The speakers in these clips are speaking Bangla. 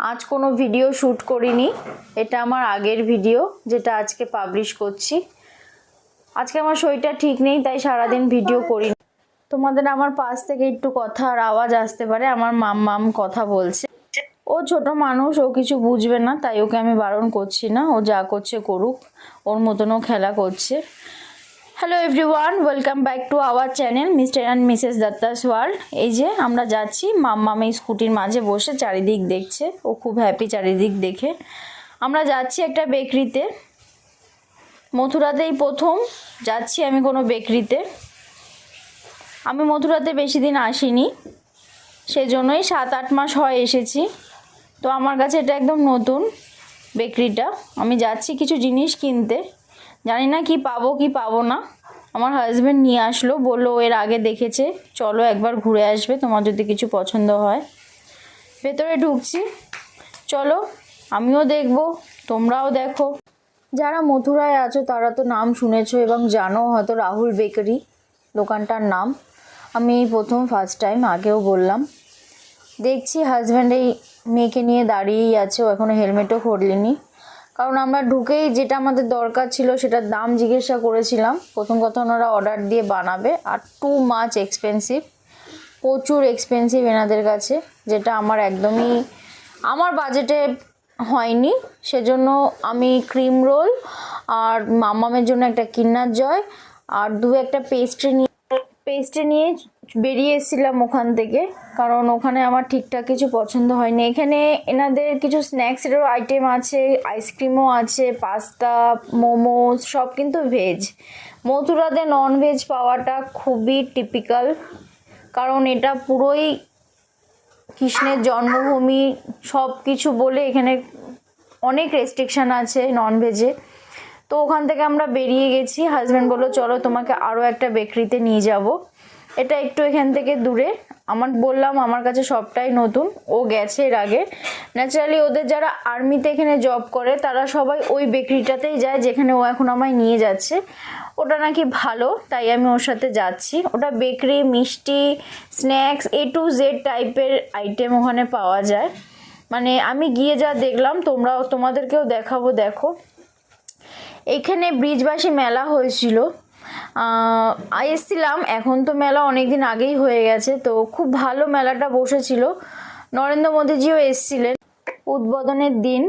আজ কোনো ভিডিও শ্যুট করিনি। এটা আমার আগের ভিডিও যেটা আজকে পাবলিশ করছি। আজকে আমার শরীরটা ঠিক নেই, তাই সারাদিন ভিডিও করিনি। তোমাদের আমার পাশ থেকে একটু কথা আর আওয়াজ আসতে পারে, আমার মাম মাম কথা বলছে। ও ছোট মানুষ, ও কিছু বুঝবে না, তাই ওকে আমি বারণ করছি না। ও যা করছে করুক, ওর মতনও খেলা করছে। Hello everyone welcome back to our channel Mr and Mrs Dutta's world এই যে আমরা যাচ্ছি মাম্মাম এই স্কুটির মাঝে বসে চারিদিক দেখছে। ও খুব হ্যাপি চারিদিক দেখে। আমরা যাচ্ছি একটা বেকরিতে মথুরাতেই প্রথম, যাচ্ছি আমি কোনো বেকরিতে আমি মথুরাতে বেশি দিন আসিনি। সেজন্যই সাত আট মাস হয় এসেছি। তো আমার কাছে এটা একদম নতুন বেকরিটা আমি যাচ্ছি কিছু জিনিস কিনতে। জানি না কি পাবো কি পাবো না। আমার হাজব্যান্ড নিয়ে আসলো, বলল এর আগে দেখেছে। চলো একবার ঘুরে আসবে, তোমার যদি কিছু পছন্দ হয়। ভেতরে ঢুকছি। চলো, আমিও দেখব, তোমরাও দেখো। যারা মথুরায় আছো, তারা তো নাম শুনেছো এবং জানো, হয়তো রাহুল বেকারি দোকানটার নাম। আমি এই প্রথম ফার্স্ট টাইম আগেও বললাম। দেখছি হাজব্যান্ড এই মেয়েকে নিয়ে দাঁড়িয়েই আছে, ও এখনও হেলমেটও খোলেনি কারণ আমরা ঢুকেই যেটা আমাদের দরকার ছিল সেটার দাম জিজ্ঞাসা করেছিলাম। প্রথম কথা ওনারা অর্ডার দিয়ে বানাবে। আর টু মাচ এক্সপেন্সিভ প্রচুর এক্সপেন্সিভ এনাদের কাছে, যেটা আমার একদমই, আমার বাজেটে হয়নি। সেজন্য আমি ক্রিম রোল আর মামামের জন্য একটা কিন্নার জয় আর দু একটা পেস্ট্রি নিয়ে পেস্ট্রি নিয়ে বেরিয়ে এসেছিলাম ওখান থেকে, কারণ ওখানে আমার ঠিকঠাক কিছু পছন্দ হয়নি। এখানে এনাদের কিছু স্ন্যাক্সেরও আইটেম আছে আইসক্রিমও আছে পাস্তা মোমোস সব কিন্তু ভেজ মথুরাতে নন ভেজ পাওয়াটা খুবই টিপিক্যাল কারণ এটা পুরোই কৃষ্ণের জন্মভূমি, সব কিছু বলে এখানে অনেক রেস্ট্রিকশান আছে নন ভেজে তো ওখান থেকে আমরা বেরিয়ে গেছি হাজব্যান্ড বলল, চলো তোমাকে আরও একটা বেকরিতে নিয়ে যাব। এটা একটু এখান থেকে দূরে। আমার বললাম, আমার কাছে সবটাই নতুন। ও গেছে এর আগে। ন্যাচারালি ওদের যারা আর্মিতে এখানে জব করে, তারা সবাই ওই বেকরিটাতেই যায়, যেখানে ও এখন আমায় নিয়ে যাচ্ছে। ওটা নাকি ভালো, তাই আমি ওর সাথে যাচ্ছি। ওটা বেকরি, মিষ্টি স্ন্যাক্স এ টু জেড টাইপের আইটেম ওখানে পাওয়া যায়। মানে আমি গিয়ে যা দেখলাম, তোমরাও তোমাদেরকেও দেখাবো, দেখো। এখানে ব্রিজবাসী মেলা হয়েছিল। এসছিলাম। এখন তো মেলা অনেক দিন আগেই হয়ে গেছে, তো খুব ভালো মেলাটা বসেছিল। নরেন্দ্র মোদীজিও এসছিলেন। উদ্বোধনের দিন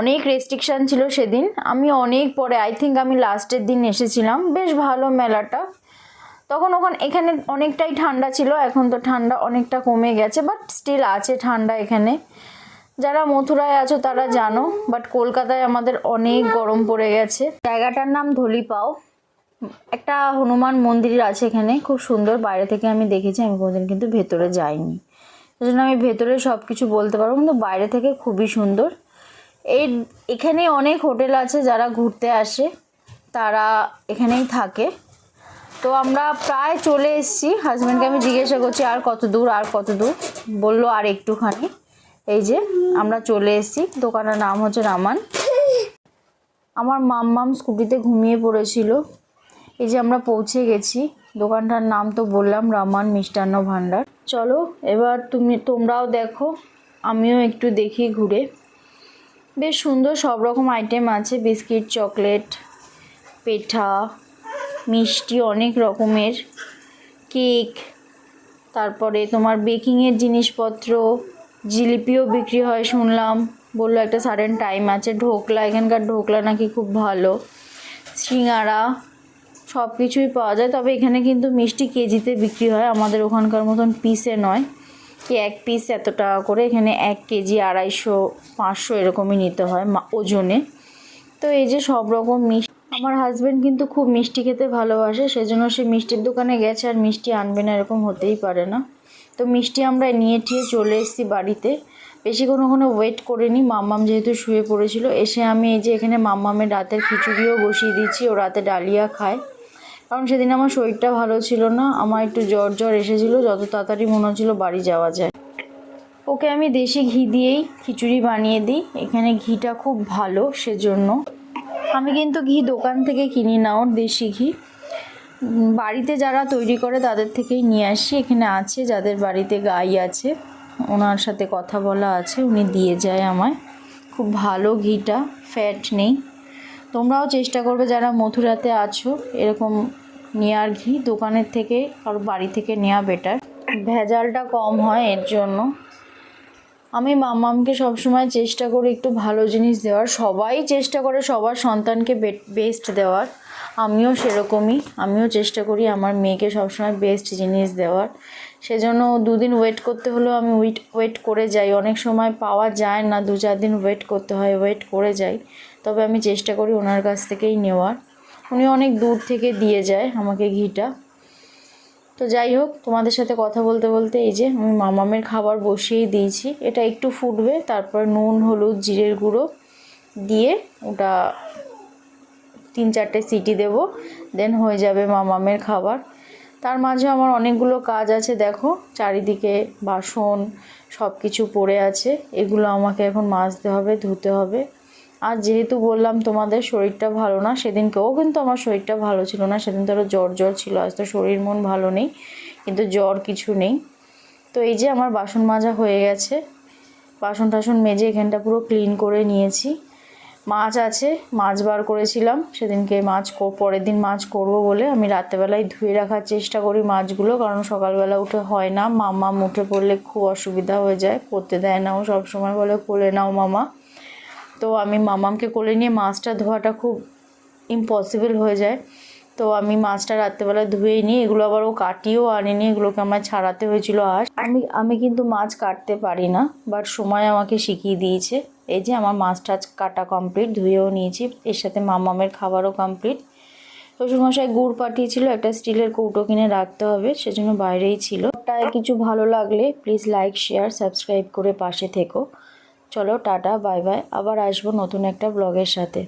অনেক রেস্ট্রিকশান ছিল সেদিন। আমি অনেক পরে আই থিঙ্ক আমি লাস্টের দিন এসেছিলাম। বেশ ভালো মেলাটা। তখন ওখানে এখানে অনেকটাই ঠান্ডা ছিল, এখন তো ঠান্ডা অনেকটা কমে গেছে বাট স্টিল আছে ঠান্ডা এখানে। যারা মথুরায় আছো তারা জানো বাট কলকাতায় আমাদের অনেক গরম পড়ে গেছে। জায়গাটার নাম ধলিপাও। একটা হনুমান মন্দির আছে এখানে, খুব সুন্দর। বাইরে থেকে আমি দেখেছি, আমি কোনোদিন কিন্তু ভেতরে যাইনি। সেই জন্য আমি ভেতরে সব কিছু বলতে পারব, কিন্তু বাইরে থেকে খুবই সুন্দর। এই এখানে অনেক হোটেল আছে যারা ঘুরতে আসে, তারা এখানেই থাকে। তো আমরা প্রায় চলে এসেছি। হাজব্যান্ডকে আমি জিজ্ঞাসা করছি, আর কত দূর, আর কত দূর? বলল, আর একটুখানি। এই যে, আমরা চলে এসেছি। দোকানের নাম হচ্ছে রামান। আমার মাম মাম স্কুটিতে ঘুমিয়ে পড়েছিল। এই যে আমরা পৌঁছে গেছি, দোকানটার নাম তো বললাম রামান মিষ্টান্ন ভাণ্ডার চলো, এবার তুমি, তোমরাও দেখো, আমিও একটু দেখি ঘুরে। বেশ সুন্দর সব রকম আইটেম আছে, বিস্কিট, চকলেট, পেঠা, মিষ্টি, অনেক রকমের। কেক, তারপরে তোমার বেকিংয়ের জিনিসপত্র, জিলিপিও বিক্রি হয় শুনলাম। বলল একটা সাডেন টাইম আছে, ঢোকলা, এখানকার ঢোকলা নাকি খুব ভালো। সিঙ্গারা সব কিছুই পাওয়া যায়। তবে এখানে কিন্তু মিষ্টি কেজিতে বিক্রি হয়। আমাদের ওখানকার মতন পিসে নয়। কি এক পিস এত টাকা করে? এখানে এক কেজি আড়াইশো, পাঁচশো এরকমই নিতে হয় ওজনে। তো এই যে সব রকম মিষ্টি আমার হাজব্যান্ড কিন্তু খুব মিষ্টি খেতে ভালোবাসে। সেজন্য সে মিষ্টির দোকানে গেছে আর মিষ্টি আনবে না এরকম হতেই পারে না। তো মিষ্টি আমরা নিয়ে টিয়ে চলে এসেছি বাড়িতে। বেশি কোনো ওখানে ওয়েট করিনি। মাম্মাম যেহেতু শুয়ে পড়েছিল, এসে আমি এই যে এখানে মাম্মামের রাতের খিচুড়িও বসিয়ে দিচ্ছি। ও রাতে ডালিয়া খায়। কারণ সেদিন আমার শরীরটা ভালো ছিল না, আমার একটু জ্বর জ্বর এসেছিল, যত তাড়াতাড়ি মনে হচ্ছিল বাড়ি যাওয়া যায়। ওকে আমি দেশি ঘি দিয়েই খিচুড়ি বানিয়ে দিই, এখানে ঘিটা খুব ভালো সেজন্য। আমি কিন্তু ঘি দোকান থেকে কিনি না, ওর দেশি ঘি। বাড়িতে যারা তৈরি করে তাদের থেকেই নিয়ে আসি, এখানে আছে যাদের বাড়িতে গাই আছে, ওনার সাথে কথা বলা আছে, উনি দিয়ে যায় আমায়। খুব ভালো ঘিটা ফ্যাট নেই। তোমরাও চেষ্টা করবে যারা মথুরাতে আছো, এরকম নেওয়ার ঘি দোকানের থেকে আর বাড়ি থেকে নেওয়া বেটার ভেজালটা কম হয় এর জন্য। আমি মামামকে সবসময় চেষ্টা করি একটু ভালো জিনিস দেওয়ার। সবাই চেষ্টা করে সবার সন্তানকে বেস্ট দেওয়ার। আমিও সেরকমই। আমিও চেষ্টা করি আমার মেয়েকে সবসময় বেস্ট জিনিস দেওয়ার। সেজন্য দুদিন ওয়েট করতে হলেও আমি ওয়েট ওয়েট করে যাই। অনেক সময় পাওয়া যায় না, দু চার দিন ওয়েট করতে হয় ওয়েট করে যাই। তবে আমি চেষ্টা করি ওনার কাছ থেকেই নেওয়ার। উনি অনেক দূর থেকে দিয়ে যায় আমাকে ঘিটা। তো যাই হোক, তোমাদের সাথে কথা বলতে বলতে এই যে আমি মামামের খাবার বসিয়েই দিয়েছি। এটা একটু ফুটবে, তারপর নুন, হলুদ, জিরের গুঁড়ো দিয়ে ওটা তিন চারটে সিটি দেব দেন হয়ে যাবে মামামের খাবার। তার মাঝে আমার অনেকগুলো কাজ আছে, দেখো। চারিদিকে বাসন সব কিছু পড়ে আছে। এগুলো আমাকে এখন মাজতে হবে, ধুতে হবে। আর যেহেতু বললাম তোমাদের শরীরটা ভালো না, সেদিনকেও কিন্তু আমার শরীরটা ভালো ছিল না। সেদিন তো আরও জ্বর জ্বর ছিল, আজ তো শরীর মন ভালো নেই, কিন্তু জ্বর কিছু নেই। তো এই যে আমার বাসন মাজা হয়ে গেছে, বাসন টাসন মেজে এখানটা পুরো ক্লিন করে নিয়েছি। মাছ আছে, মাছ বার করেছিলাম। সেদিনকে মাছ পরের দিন মাছ করব বলে আমি রাত্রেবেলায় ধুয়ে রাখার চেষ্টা করি মাছগুলো, কারণ সকালবেলা উঠে হয় না। মামা উঠে পড়লে খুব অসুবিধা হয়ে যায়, করতে দেয় না ও সবসময় বলে, কোলে নাও মামা তো আমি মামামকে কোলে নিয়ে মাছটা ধোয়াটা খুব ইম্পসিবল হয়ে যায়। তো আমি মাছটা রাত্রেবেলা ধুয়েই নিই, এগুলো আবার ও কাটিয়েও আনেনি, এগুলোকে আমার ছাড়াতে হয়েছিল আজ। আমি আমি কিন্তু মাছ কাটতে পারি না বাট সময় আমাকে শিখিয়ে দিয়েছে। এই যে আমার মাছ টাছ কাটা কমপ্লিট ধুয়েও নিয়েছি। এর সাথে মামামের খাবারও কমপ্লিট শ্বশুরমশাই গুড় পাঠিয়েছিল, একটা স্টিলের কৌটো কিনে রাখতে হবে, সেজন্য বাইরেই ছিল। তাই কিছু ভালো লাগলে প্লিজ লাইক শেয়ার সাবস্ক্রাইব করে পাশে থেকো। চলো, টাটা বাই বাই আবার আসব নতুন একটা ব্লগের সাথে।